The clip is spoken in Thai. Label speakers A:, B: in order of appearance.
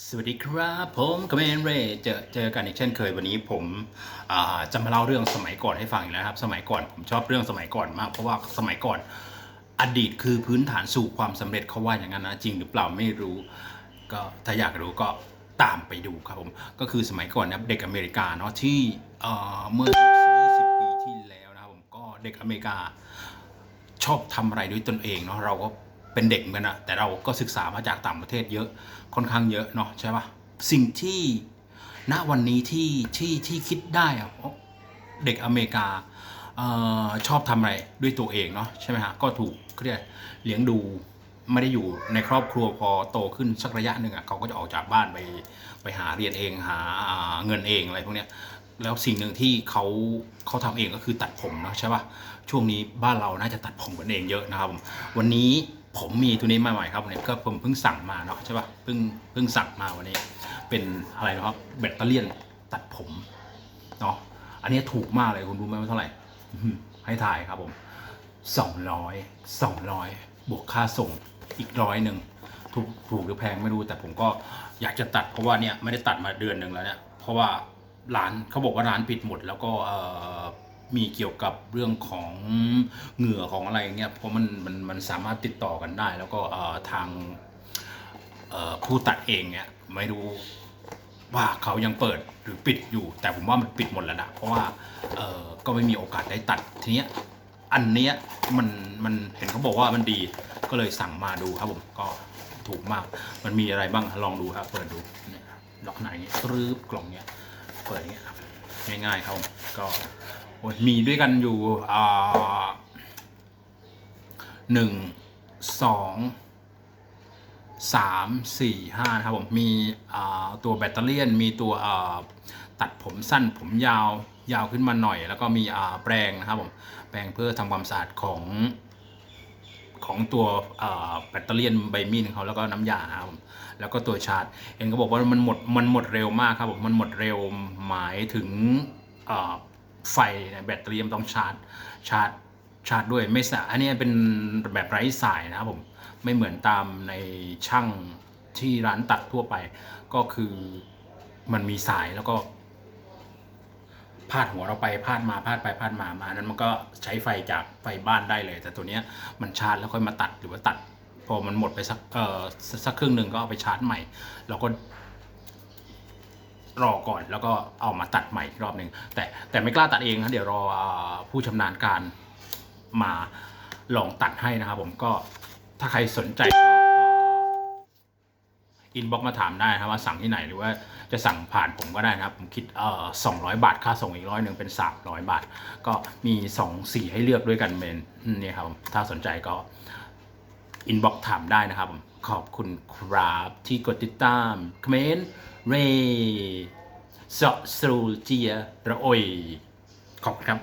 A: สวัสดีครับผมคอมเมนเรย์เจอเจอกันอีกเช่นเคยวันนี้ผมจะมาเล่าเรื่องสมัยก่อนให้ฟังอีกแล้วครับ สมัยก่อนผมชอบเรื่องสมัยก่อนมาก เพราะว่าสมัยก่อนอดีตคือพื้นฐานสู่ความสำเร็จเขาว่าอย่างนั้นนะจริงหรือเปล่าไม่รู้ ก็ถ้าอยากรู้ก็ตามไปดูครับผมก็คือสมัยก่อนนะเด็กอเมริกาเนาะที่เอ่อเมื่อ 20 ปีที่แล้วนะครับผมก็เด็กอเมริกาชอบทำอะไรด้วยตนเองเนาะเราก็ เป็นเด็กเหมือนกันอะแต่เราก็ศึกษามาจากต่างประเทศเยอะค่อนข้างเยอะเนาะใช่ปะสิ่งที่ณวันนี้ที่ที่ที่คิดได้อะเด็กอเมริกาออชอบทำอะไรด้วยตัวเองเนาะใช่ไหมฮะก็ถูกเรียกเลี้ยงดูไม่ได้อยู่ในครอบครัวพอโตขึ้นสักระยะหนึ่งอะเขาก็จะออกจากบ้านไปไปหาเรียนเองหาเงินเองอะไรพวกเนี้ยแล้วสิ่งหนึ่งที่เขาเขาทำเองก็คือตัดผมเนอะใช่ปะช่วงนี้บ้านเราน่าจะตัดผมกันเองเยอะนะครับผมวันนี้ ผมมีตัวนี้มาใหม่ครับเนี่ยก็ผมเพิ่งสั่งมาเนาะใช่ปะเพิ่งเพิ่งสั่งมาวันนี้ เป็นอะไรนะครับแบตเตอรี่ตัดผมเนาะอันนี้ถูกมากเลยคุณรู้ไหมว่าเท่าไหร่ให้ถ่ายครับผมสองร้อยสองร้อยบวกค่าส่งอีกร้อยหนึ่งถูกถูกหรือแพงไม่รู้แต่ผมก็อยากจะตัดเพราะว่าเนี่ยไม่ได้ตัดมาเดือนหนึ่งแล้วเนี่ยเพราะว่าร้านเขาบอกว่าร้านปิดหมดแล้วก็เมีเกี่ยวกับเรื่องของเหงื่อของอะไรเงี้ยเพราะมันมันมันสามารถติดต่อกันได้ แล้วก็ทางผู้ตัดเองเนี่ยไม่รู้ว่าเขายังเปิดหรือปิดอยู่ แต่ผมว่ามันปิดหมดแล้วนะเพราะว่าก็ไม่มีโอกาสได้ตัดทีเนี้ยอันเนี้ยมันมันเห็นเขาบอกว่ามันดีก็เลยสั่งมาดูครับผมก็ถูกมาก มันมีอะไรบ้างลองดูครับ เปิดดูเนี่ยดอกไหนตรึบกล่องเนี้ยเปิดอย่างเงี้ยง่ายๆครับก็ มีด้วยกันอยู่หนึ่งสองสามสี่ห้านะครับผมมีตัวแบตเตอรี่มีตัวตัดผมสั้นผมยาวยาวขึ้นมาหน่อย แล้วก็มีแปรงนะครับผมแปรงเพื่อทำความสะอาดของของตัวแบตเตอรี่ใบมีดของเขาแล้วก็น้ำยาครับแล้วก็ตัวชาร์จเห็นเขาบอกว่ามันหมดมันหมดเร็วมากครับผมมันหมดเร็วหมายถึง ไฟแบตเตอรี่มันต้องชาร์จชาร์จชาร์จด้วยไม่สะอันนี้เป็นแบบไร้สายนะครับผมไม่เหมือนตามในช่างที่ร้านตัดทั่วไป ก็คือมันมีสายแล้วก็พาดหัวเราไปพาดมาพาดไปพาดมามานั้นมันก็ใช้ไฟจากไฟบ้านได้เลย แต่ตัวเนี้ยมันชาร์จแล้วค่อยมาตัดหรือว่าตัด พอมันหมดไปสักเอ่อสักสักครึ่งหนึ่งก็เอาไปชาร์จใหม่ เราก็ รอก่อนแล้วก็เอามาตัดใหม่อีกรอบหนึ่งแต่แต่ไม่กล้าตัดเองนะเดี๋ยวรอผู้ชำนาญการมาลองตัดให้นะครับผมก็ถ้าใครสนใจก็อินบ็อกมาถามได้นะครับว่าสั่งที่ไหนหรือว่าจะสั่งผ่านผมก็ได้นะครับ ผมคิดเอ่อสองร้อยบาทค่าส่งอีกร้อยหนึ่งเป็นสามร้อยบาท ก็มีสองสีให้เลือกด้วยกันเมนนี่ครับถ้าสนใจก็ อินบ็อกถามได้นะครับผมขอบคุณครับที่กดติดตามคอมเมนต์เรย์สอสูเจียระโอยขอบคุณครับ